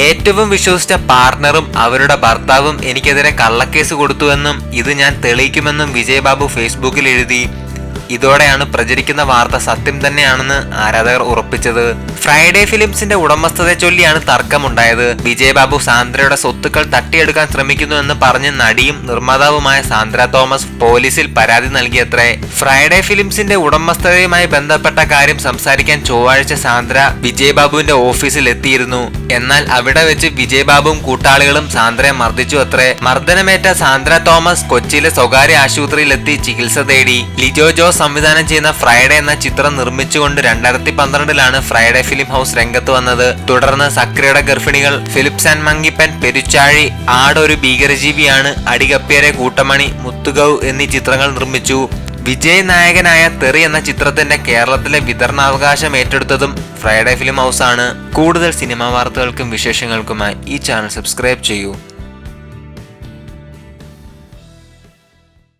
ഏറ്റവും വിശ്വസിച്ച പാർട്ണറും അവരുടെ ഭർത്താവും എനിക്കെതിരെ കള്ളക്കേസ് കൊടുത്തുവെന്നും ഇത് ഞാൻ തെളിയിക്കുമെന്നും വിജയബാബു ഫേസ്ബുക്കിൽ എഴുതി. ഇതോടെയാണ് പ്രചരിക്കുന്ന വാർത്ത സത്യം തന്നെയാണെന്ന് ആരാധകർ ഉറപ്പിച്ചത്. ഫ്രൈഡേ ഫിലിംസിന്റെ ഉടമസ്ഥതയെ ചൊല്ലിയാണ് തർക്കമുണ്ടായത്. വിജയബാബു സാന്ദ്രയുടെ സ്വത്തുക്കൾ തട്ടിയെടുക്കാൻ ശ്രമിക്കുന്നുവെന്ന് പറഞ്ഞ് നടിയും നിർമ്മാതാവുമായ സാന്ദ്ര തോമസ് പോലീസിൽ പരാതി നൽകിയത്രേ. ഫ്രൈഡേ ഫിലിംസിന്റെ ഉടമസ്ഥതയുമായി ബന്ധപ്പെട്ട കാര്യം സംസാരിക്കാൻ ചൊവ്വാഴ്ച സാന്ദ്ര വിജയബാബുവിന്റെ ഓഫീസിൽ എത്തിയിരുന്നു. എന്നാൽ അവിടെ വെച്ച് വിജയബാബുവും കൂട്ടാളികളും സാന്ദ്രയെ മർദ്ദിച്ചു അത്രേ. മർദ്ദനമേറ്റ സാന്ദ്ര തോമസ് കൊച്ചിയിലെ സ്വകാര്യ ആശുപത്രിയിലെത്തി ചികിത്സ തേടി. ലിജോ ജോസ് സംവിധാനം ചെയ്യുന്ന ഫ്രൈഡേ എന്ന ചിത്രം നിർമ്മിച്ചുകൊണ്ട് രണ്ടായിരത്തി പന്ത്രണ്ടിലാണ് ഫ്രൈഡേ ഫിലിം ഹൗസ് രംഗത്ത് വന്നത്. തുടർന്ന് സക്രിയുടെ ഗർഭിണികൾ ഫിലിപ്സ് ആൻഡ് മങ്കിപ്പൻ പെരുച്ചാഴി ആടൊരു ഭീകരജീവിയാണ്. അടികപ്പിയരെ കൂട്ടമണി മുത്തുഗൗ എന്നീ ചിത്രങ്ങൾ നിർമ്മിച്ചു. വിജയ് നായകനായ തെറി എന്ന ചിത്രത്തിന്റെ കേരളത്തിലെ വിതരണാവകാശം ഏറ്റെടുത്തതും ഫ്രൈഡേ ഫിലിം ഹൗസ് ആണ് കൂടുതൽ സിനിമാ വാർത്തകൾക്കും വിശേഷങ്ങൾക്കുമായി ഈ ചാനൽ സബ്സ്ക്രൈബ് ചെയ്യൂ.